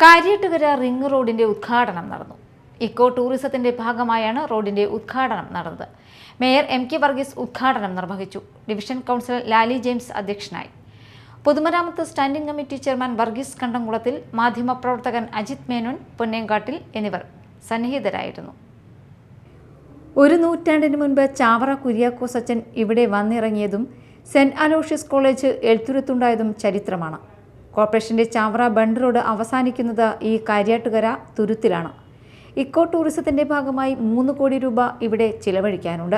Kariyattukara ring റോഡിന്റെ ഉദ്ഘാടനം നടന്നു. ഇക്കോ ടൂറിസത്തിന്റെ ഭാഗമായാണ് റോഡിന്റെ ഉദ്ഘാടനം നടന്നത്. മേയർ എം കെ വർഗീസ് ഉദ്ഘാടനം നിർവഹിച്ചു. ഡിവിഷൻ കൗൺസിലർ ലാലി ജെയിംസ് അധ്യക്ഷനായി. പൊതുമരാമത്ത് standing committee chairman Varghese Kandamkulathil മാധ്യമപ്രവർത്തകൻ അജിത് മേനോൻ പൊന്നേങ്കാട്ടിൽ എന്നിവർ സന്നിഹിതരായിരുന്നു. ഒരു നൂറ്റാണ്ടിന് മുൻപ് ചാവറ കുര്യാക്കോസച്ചൻ ഇവിടെ വന്നിറങ്ങിയതും സെന്റ് അലോഷ്യസ് കോളേജ് എഴുത്തുരുത്തുണ്ടായതും ചരിത്രമാണ്. കോർപ്പറേഷന്റെ ചാവറ ബണ്ട് റോഡ് അവസാനിക്കുന്നത് ഈ കാര്യാട്ടുകര തുരുത്തിലാണ്. ഇക്കോ ടൂറിസത്തിന്റെ ഭാഗമായി മൂന്ന് കോടി രൂപ ഇവിടെ ചിലവഴിക്കാനുണ്ട്.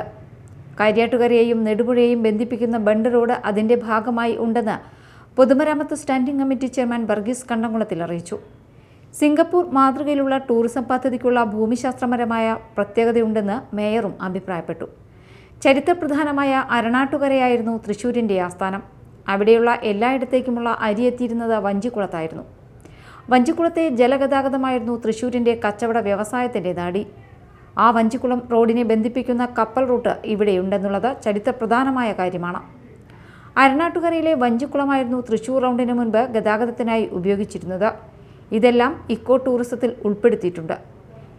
കാര്യാട്ടുകരയെയും നെടുപുഴയെയും ബന്ധിപ്പിക്കുന്ന ബണ്ട് റോഡ് അതിന്റെ ഭാഗമായി ഉണ്ടെന്ന് പൊതുമരാമത്ത് standing committee chairman Varghese Kandamkulathil അറിയിച്ചു. സിംഗപ്പൂർ മാതൃകയിലുള്ള ടൂറിസം പദ്ധതിക്കുള്ള ഭൂമിശാസ്ത്രപരമായ പ്രത്യേകതയുണ്ടെന്ന് മേയറും അഭിപ്രായപ്പെട്ടു. ചരിത്രപ്രധാനമായ അരണാട്ടുകരയായിരുന്നു തൃശൂരിന്റെ ആസ്ഥാനം. അവിടെയുള്ള എല്ലായിടത്തേക്കുമുള്ള അരി എത്തിയിരുന്നത് വഞ്ചിക്കുളത്തായിരുന്നു. വഞ്ചിക്കുളത്തെ ജലഗതാഗതമായിരുന്നു തൃശൂരിന്റെ കച്ചവട വ്യവസായത്തിന്റെ നാടി. ആ വഞ്ചിക്കുളം റോഡിനെ ബന്ധിപ്പിക്കുന്ന കപ്പൽ റൂട്ട് ഇവിടെയുണ്ടെന്നുള്ളത് ചരിത്രപ്രധാനമായ കാര്യമാണ്. അരണാട്ടുകരയിലെ വഞ്ചിക്കുളമായിരുന്നു തൃശ്ശൂർ റൗണ്ടിന് മുൻപ് ഗതാഗതത്തിനായി ഉപയോഗിച്ചിരുന്നത്. ഇതെല്ലാം ഇക്കോ ടൂറിസത്തിൽ ഉൾപ്പെടുത്തിയിട്ടുണ്ട്.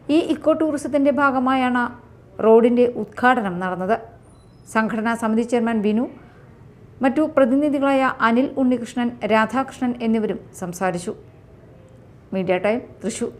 ഈ ഇക്കോ ടൂറിസത്തിന്റെ ഭാഗമായാണ് റോഡിന്റെ ഉദ്ഘാടനം നടന്നത്. സംഘടനാ സമിതി ചെയർമാൻ ബിനു മറ്റു പ്രതിനിധികളായ അനിൽ ഉണ്ണികൃഷ്ണൻ രാധാകൃഷ്ണൻ എന്നിവരും സംസാരിച്ചു. Media time Thrissur.